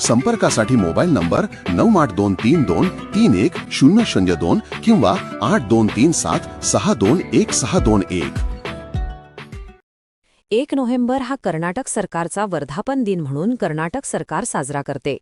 संपर्कासाठी mobile number नऊ आठ दोन तीन दोन तीन एक शून्य शून्य दोन किंवा आठ दोन तीन सात सहा दोन एक सहा दोन एक. एक नोव्हेंबर हा कर्नाटक सरकारचा वर्धापन दिन म्हणून कर्नाटक सरकार साजरा करते.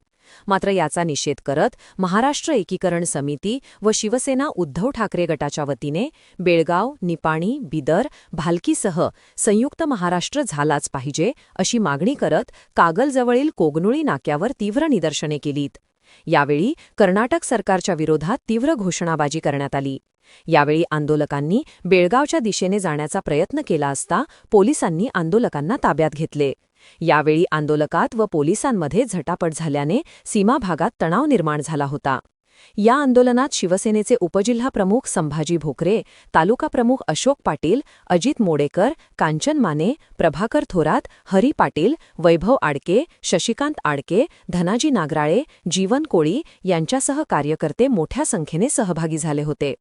मात्र याचा निषेध करत महाराष्ट्र एकीकरण समिती व शिवसेना उद्धव ठाकरे गटाच्या वतीने बेळगाव निपाणी बिदर भालकीसह संयुक्त महाराष्ट्र झालाच पाहिजे अशी मागणी करत कागलजवळील कोगनुळी नाक्यावर तीव्र निदर्शने केलीत. यावेळी कर्नाटक सरकारच्या विरोधात तीव्र घोषणाबाजी करण्यात आली. यावेळी आंदोलकांनी बेळगावच्या दिशेने जाण्याचा प्रयत्न केला असता पोलिसांनी आंदोलकांना ताब्यात घेतले. यावेळी आंदोलकात व पोलिसांमध्ये झटापट झाल्याने सीमा भागात तणाव निर्माण झाला होता. या आंदोलनात शिवसेनेचे उपजिल्हा प्रमुख संभाजी भोकरे तालुका प्रमुख अशोक पाटील अजित मोडेकर कांचन माने प्रभाकर थोरात हरी पाटील वैभव आडके शशिकांत आडके धनाजी नागराळे जीवन कोळी यांच्यासह कार्यकर्ते मोठ्या संख्येने सहभागी झाले होते.